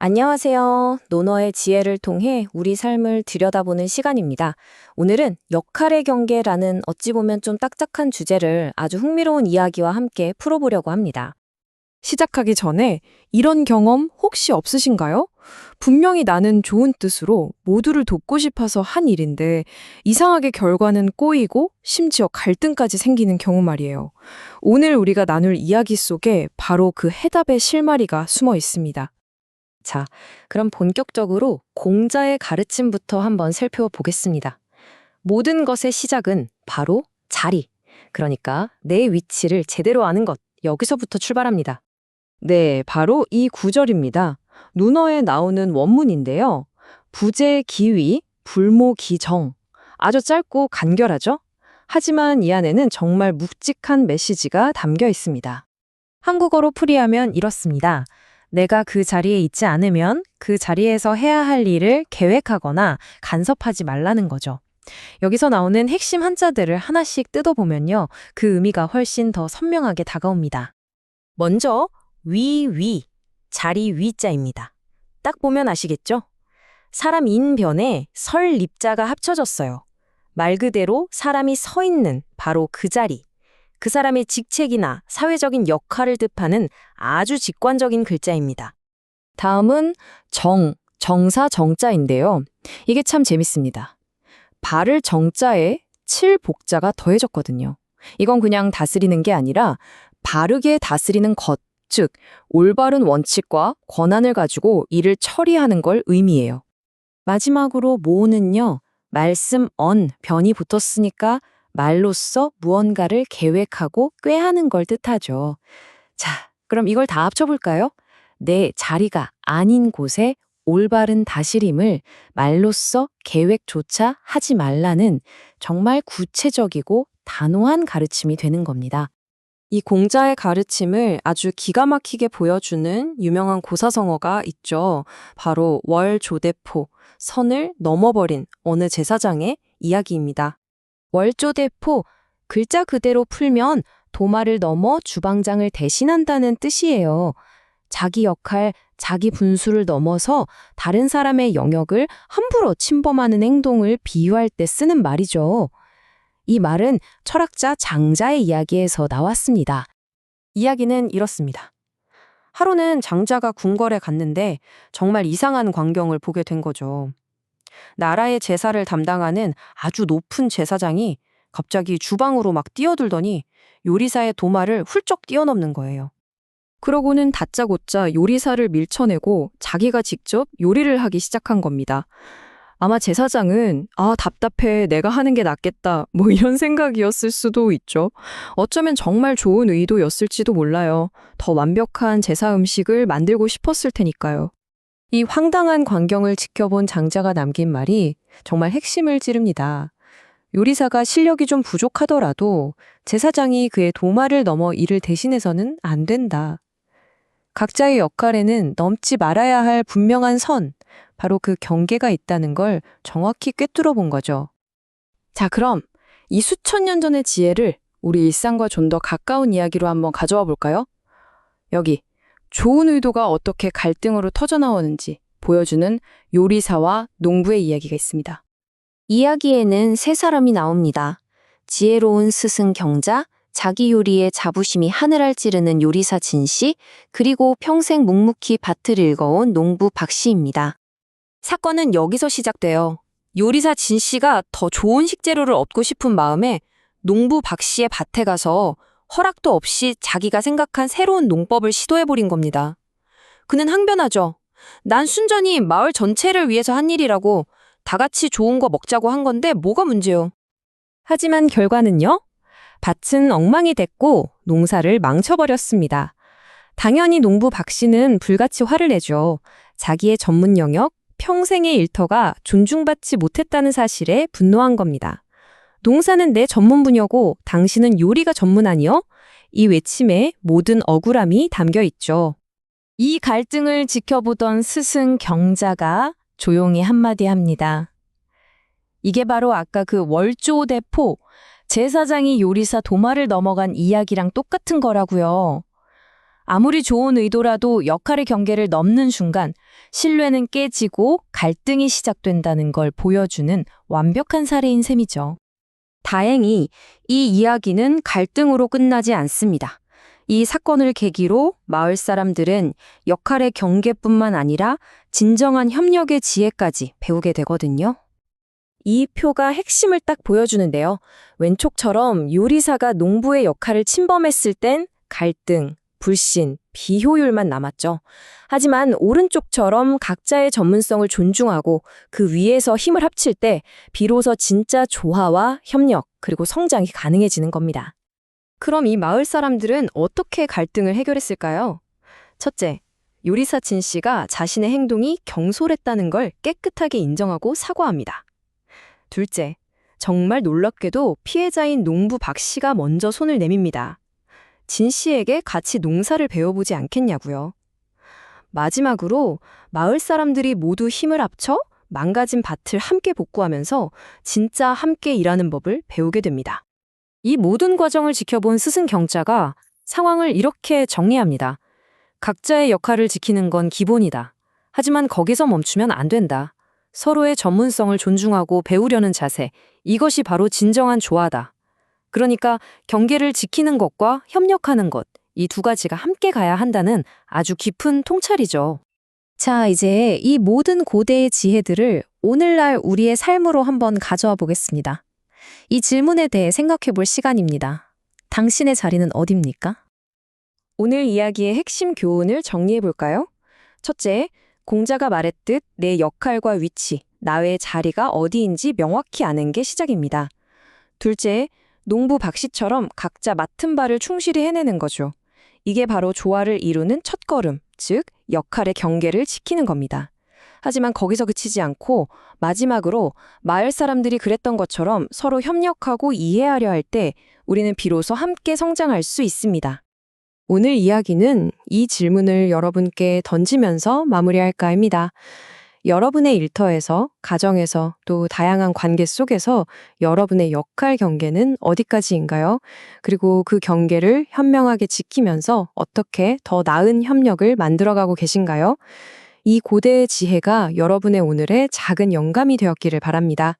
안녕하세요. 논어의 지혜를 통해 우리 삶을 들여다보는 시간입니다. 오늘은 역할의 경계라는 어찌 보면 좀 딱딱한 주제를 아주 흥미로운 이야기와 함께 풀어보려고 합니다. 시작하기 전에 이런 경험 혹시 없으신가요? 분명히 나는 좋은 뜻으로 모두를 돕고 싶어서 한 일인데 이상하게 결과는 꼬이고 심지어 갈등까지 생기는 경우 말이에요. 오늘 우리가 나눌 이야기 속에 바로 그 해답의 실마리가 숨어 있습니다. 자, 그럼 본격적으로 공자의 가르침부터 한번 살펴보겠습니다. 모든 것의 시작은 바로 자리. 그러니까 내 위치를 제대로 아는 것. 여기서부터 출발합니다. 네, 바로 이 구절입니다. 문어에 나오는 원문인데요. 부재 기위, 불모 기정. 아주 짧고 간결하죠? 하지만 이 안에는 정말 묵직한 메시지가 담겨 있습니다. 한국어로 풀이하면 이렇습니다. 내가 그 자리에 있지 않으면 그 자리에서 해야 할 일을 계획하거나 간섭하지 말라는 거죠. 여기서 나오는 핵심 한자들을 하나씩 뜯어보면요. 그 의미가 훨씬 더 선명하게 다가옵니다. 먼저 위, 위, 자리 위자입니다. 딱 보면 아시겠죠? 사람 인변에 설 립자가 합쳐졌어요. 말 그대로 사람이 서 있는 바로 그 자리. 그 사람의 직책이나 사회적인 역할을 뜻하는 아주 직관적인 글자입니다. 다음은 정, 정사 정자인데요. 이게 참 재밌습니다. 발을 정자에 칠 복자가 더해졌거든요. 이건 그냥 다스리는 게 아니라 바르게 다스리는 것, 즉 올바른 원칙과 권한을 가지고 일을 처리하는 걸 의미해요. 마지막으로 모는요. 말씀 언, 변이 붙었으니까 말로써 무언가를 계획하고 꾀하는 걸 뜻하죠. 자, 그럼 이걸 다 합쳐볼까요? 내 자리가 아닌 곳에 올바른 다스림을 말로써 계획조차 하지 말라는 정말 구체적이고 단호한 가르침이 되는 겁니다. 이 공자의 가르침을 아주 기가 막히게 보여주는 유명한 고사성어가 있죠. 바로 월조대포, 선을 넘어버린 어느 제사장의 이야기입니다. 월조대포, 글자 그대로 풀면 도마를 넘어 주방장을 대신한다는 뜻이에요. 자기 역할, 자기 분수를 넘어서 다른 사람의 영역을 함부로 침범하는 행동을 비유할 때 쓰는 말이죠. 이 말은 철학자 장자의 이야기에서 나왔습니다. 이야기는 이렇습니다. 하루는 장자가 궁궐에 갔는데 정말 이상한 광경을 보게 된 거죠. 나라의 제사를 담당하는 아주 높은 제사장이 갑자기 주방으로 막 뛰어들더니 요리사의 도마를 훌쩍 뛰어넘는 거예요. 그러고는 다짜고짜 요리사를 밀쳐내고 자기가 직접 요리를 하기 시작한 겁니다. 아마 제사장은 아 답답해 내가 하는 게 낫겠다 뭐 이런 생각이었을 수도 있죠. 어쩌면 정말 좋은 의도였을지도 몰라요. 더 완벽한 제사 음식을 만들고 싶었을 테니까요. 이 황당한 광경을 지켜본 장자가 남긴 말이 정말 핵심을 찌릅니다. 요리사가 실력이 좀 부족하더라도 제사장이 그의 도마를 넘어 일을 대신해서는 안 된다. 각자의 역할에는 넘지 말아야 할 분명한 선, 바로 그 경계가 있다는 걸 정확히 꿰뚫어 본 거죠. 자, 그럼 이 수천 년 전의 지혜를 우리 일상과 좀 더 가까운 이야기로 한번 가져와 볼까요? 여기 좋은 의도가 어떻게 갈등으로 터져나오는지 보여주는 요리사와 농부의 이야기가 있습니다. 이야기에는 세 사람이 나옵니다. 지혜로운 스승 경자, 자기 요리에 자부심이 하늘을 찌르는 요리사 진 씨, 그리고 평생 묵묵히 밭을 읽어온 농부 박 씨입니다. 사건은 여기서 시작돼요. 요리사 진 씨가 더 좋은 식재료를 얻고 싶은 마음에 농부 박 씨의 밭에 가서 허락도 없이 자기가 생각한 새로운 농법을 시도해버린 겁니다. 그는 항변하죠. 난 순전히 마을 전체를 위해서 한 일이라고 다 같이 좋은 거 먹자고 한 건데 뭐가 문제요? 하지만 결과는요? 밭은 엉망이 됐고 농사를 망쳐버렸습니다. 당연히 농부 박 씨는 불같이 화를 내죠. 자기의 전문 영역, 평생의 일터가 존중받지 못했다는 사실에 분노한 겁니다. 농사는 내 전문 분야고 당신은 요리가 전문 아니요? 이 외침에 모든 억울함이 담겨 있죠. 이 갈등을 지켜보던 스승 경자가 조용히 한마디 합니다. 이게 바로 아까 그 월조대포, 제사장이 요리사 도마를 넘어간 이야기랑 똑같은 거라고요. 아무리 좋은 의도라도 역할의 경계를 넘는 순간 신뢰는 깨지고 갈등이 시작된다는 걸 보여주는 완벽한 사례인 셈이죠. 다행히 이 이야기는 갈등으로 끝나지 않습니다. 이 사건을 계기로 마을 사람들은 역할의 경계뿐만 아니라 진정한 협력의 지혜까지 배우게 되거든요. 이 표가 핵심을 딱 보여주는데요. 왼쪽처럼 요리사가 농부의 역할을 침범했을 땐 갈등, 불신, 비효율만 남았죠. 하지만 오른쪽처럼 각자의 전문성을 존중하고 그 위에서 힘을 합칠 때 비로소 진짜 조화와 협력 그리고 성장이 가능해지는 겁니다. 그럼 이 마을 사람들은 어떻게 갈등을 해결했을까요? 첫째, 요리사 진 씨가 자신의 행동이 경솔했다는 걸 깨끗하게 인정하고 사과합니다. 둘째, 정말 놀랍게도 피해자인 농부 박 씨가 먼저 손을 내밉니다. 진 씨에게 같이 농사를 배워보지 않겠냐고요. 마지막으로 마을 사람들이 모두 힘을 합쳐 망가진 밭을 함께 복구하면서 진짜 함께 일하는 법을 배우게 됩니다. 이 모든 과정을 지켜본 스승 경자가 상황을 이렇게 정리합니다. 각자의 역할을 지키는 건 기본이다. 하지만 거기서 멈추면 안 된다. 서로의 전문성을 존중하고 배우려는 자세, 이것이 바로 진정한 조화다. 그러니까 경계를 지키는 것과 협력하는 것, 이 두 가지가 함께 가야 한다는 아주 깊은 통찰이죠. 자, 이제 이 모든 고대의 지혜들을 오늘날 우리의 삶으로 한번 가져와 보겠습니다. 이 질문에 대해 생각해 볼 시간입니다. 당신의 자리는 어딥니까? 오늘 이야기의 핵심 교훈을 정리해 볼까요? 첫째, 공자가 말했듯 내 역할과 위치, 나의 자리가 어디인지 명확히 아는 게 시작입니다. 둘째, 농부 박 씨처럼 각자 맡은 바를 충실히 해내는 거죠. 이게 바로 조화를 이루는 첫걸음, 즉 역할의 경계를 지키는 겁니다. 하지만 거기서 그치지 않고 마지막으로 마을 사람들이 그랬던 것처럼 서로 협력하고 이해하려 할 때 우리는 비로소 함께 성장할 수 있습니다. 오늘 이야기는 이 질문을 여러분께 던지면서 마무리할까 합니다. 여러분의 일터에서, 가정에서, 또 다양한 관계 속에서 여러분의 역할 경계는 어디까지인가요? 그리고 그 경계를 현명하게 지키면서 어떻게 더 나은 협력을 만들어가고 계신가요? 이 고대의 지혜가 여러분의 오늘의 작은 영감이 되었기를 바랍니다.